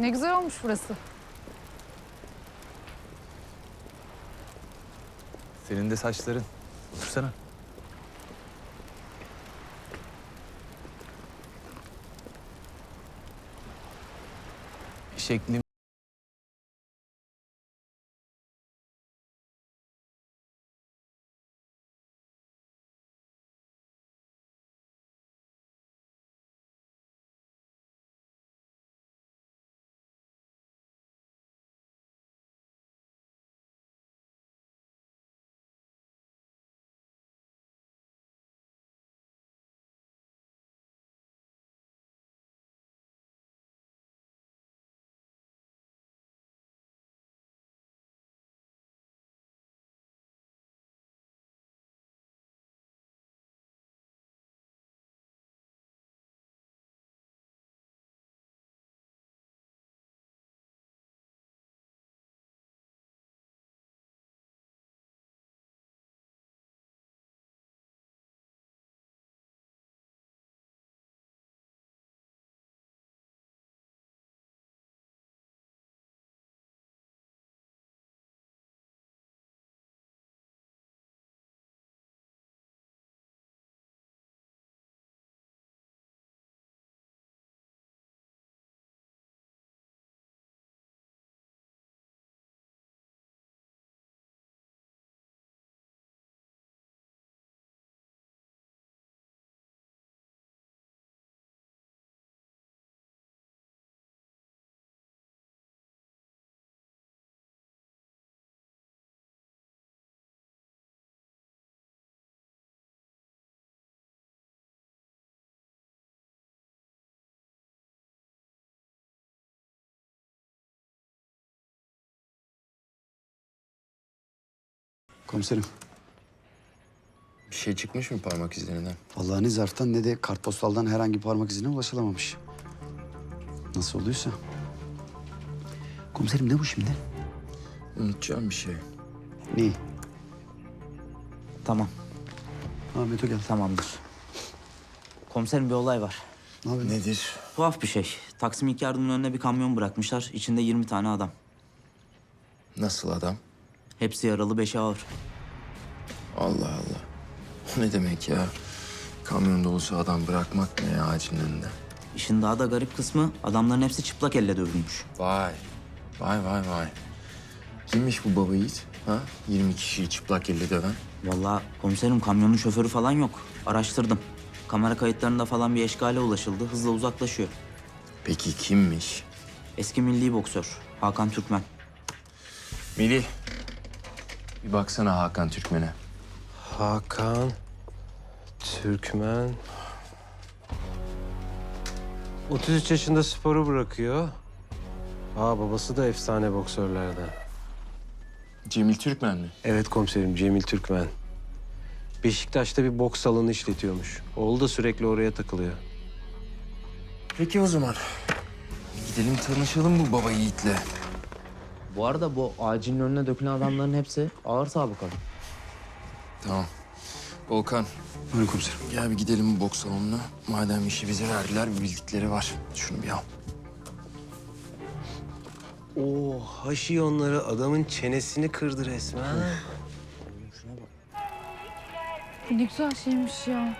Ne güzel olmuş burası. Senin de saçların. Otursana. Şeklim Komiserim, Bir şey çıkmış mı parmak izlerinden? vallahi ne zarftan ne de kartpostaldan herhangi parmak izine ulaşılamamış. Nasıl oluyorsa. Komiserim ne bu şimdi? Unutacağım bir şey. Ne? Tamam, Ha Meto geldi. tamamdır. Komiserim bir olay var. Ne? Nedir? Tuhaf bir şey. Taksim ilk yardımın önüne bir kamyon bırakmışlar. İçinde 20 tane adam. Nasıl adam? Hepsi yaralı, beşi ağır. Allah Allah. O ne demek ya? Kamyon dolusu adam bırakmak ne ya ağacın önünde? İşin daha da garip kısmı adamların hepsi çıplak elle dövülmüş. Vay. Vay vay vay. Kimmiş bu baba yiğit? Ha? 20 kişiyi çıplak elle döven. Vallahi komiserim kamyonun şoförü falan yok. Araştırdım. Kamera kayıtlarında falan bir eşkale ulaşıldı. Hızla uzaklaşıyor. Peki kimmiş? Eski milli boksör Hakan Türkmen. Melih. Bir baksana Hakan Türkmen'e. Hakan Türkmen 33 yaşında sporu bırakıyor. Aa babası da efsane boksörlerden. Cemil Türkmen mi? Evet komiserim Cemil Türkmen. Beşiktaş'ta bir boks salonu işletiyormuş. Oğlu da sürekli oraya takılıyor. Peki o zaman. Gidelim tanışalım bu baba yiğitle. Bu arada bu acilin önüne dökülen adamların hepsi ağır sabıkalı. Tamam. Volkan, Buyurun komiserim. gel bir gidelim bu boks salonuna. Madem işi bize verdiler, bir bildikleri var. Şunu bir al. Oo haşi onları adamın çenesini kırdı resmen. Ne güzel şeymiş ya.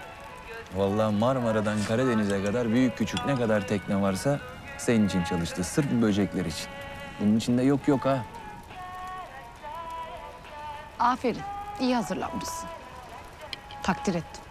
Vallahi Marmara'dan Karadeniz'e kadar büyük küçük ne kadar tekne varsa senin için çalıştı. Sırf bu böcekler için. Bunun içinde yok yok ha. Aferin. İyi hazırlanmışsın. Takdir ettim.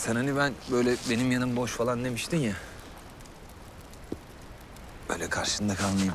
Sen hani ben böyle benim yanım boş falan demiştin ya. Böyle karşında kalmayayım.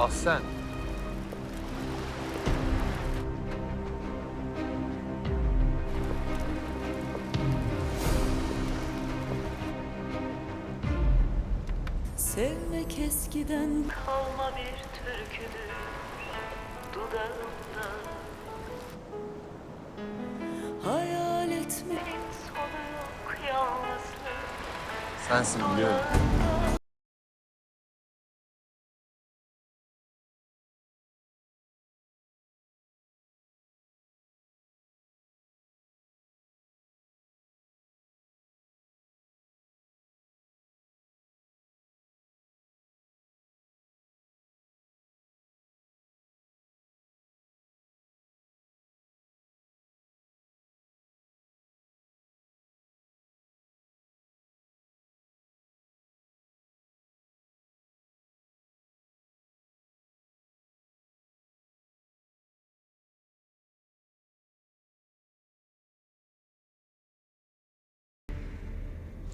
Ah sen. Sevmek eskiden kalma bir türküdür dudağımda Hayal etmenin sonu yok yalnızlık Sensin biliyorum.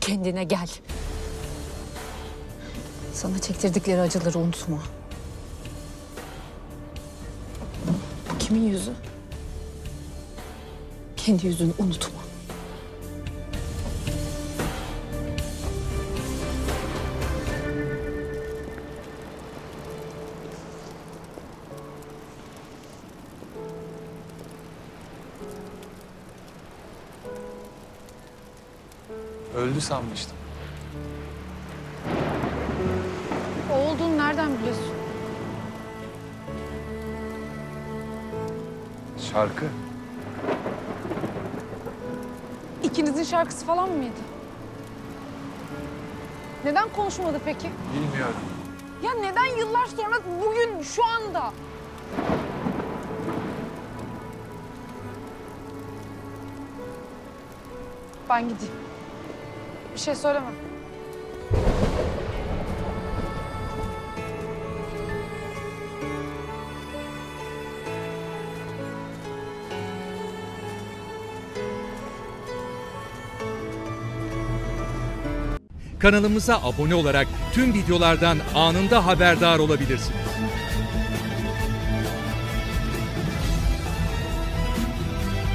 Kendine gel. Sana çektirdikleri acıları unutma. Kimin yüzü? Kendi yüzünü unutma. Öldü sanmıştım. O olduğunu nereden biliyorsun? Şarkı. İkinizin şarkısı falan mıydı? Neden konuşmadı peki? Bilmiyorum. Ya neden yıllar sonra bugün şu anda? Ben gideyim. Bir şey söyleme. Kanalımıza abone olarak tüm videolardan anında haberdar olabilirsiniz.